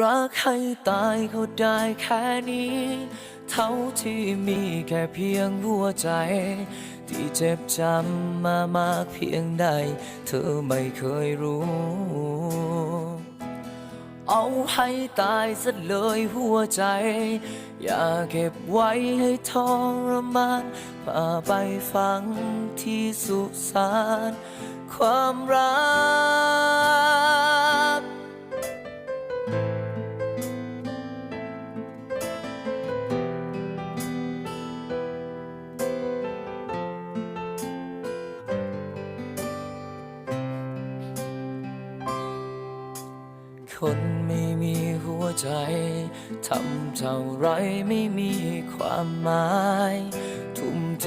รักให้ตายเขาได้แค่นี้ เท่าที่มีแค่เพียงหัวใจ ที่เจ็บจำมามากเพียงใด เธอไม่เคยรู้ เอาให้ตายซะเลยหัวใจ อย่าเก็บไว้ให้ทรมานพาไปฟังที่สุสานความรัก คนไม่มีหัวใจ ทำเท่าไรไม่มีความหมาย ทุ่มเท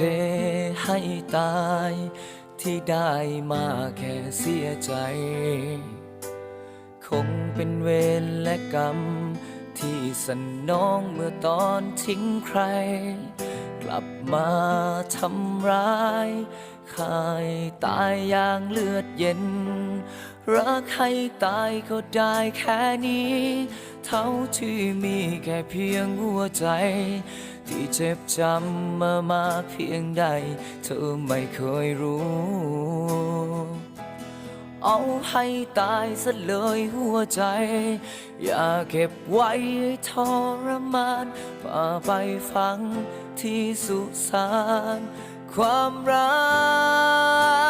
ให้ตาย ที่ได้มาแค่เสียใจ คงเป็นเวรและกรรม ที่สนองเมื่อตอนทิ้งใคร กลับมาทำร้ายคายตายอย่างเลือดเย็น รักให้ตายก็ได้แค่นี้ เท่าที่มีแค่เพียงหัวใจ ที่เจ็บจำมามากเพียงใด เธอไม่เคยรู้ เอาให้ตายซะเลยหัวใจ อย่าเก็บไว้ทรมานพาไปฟังที่สุสานความรัก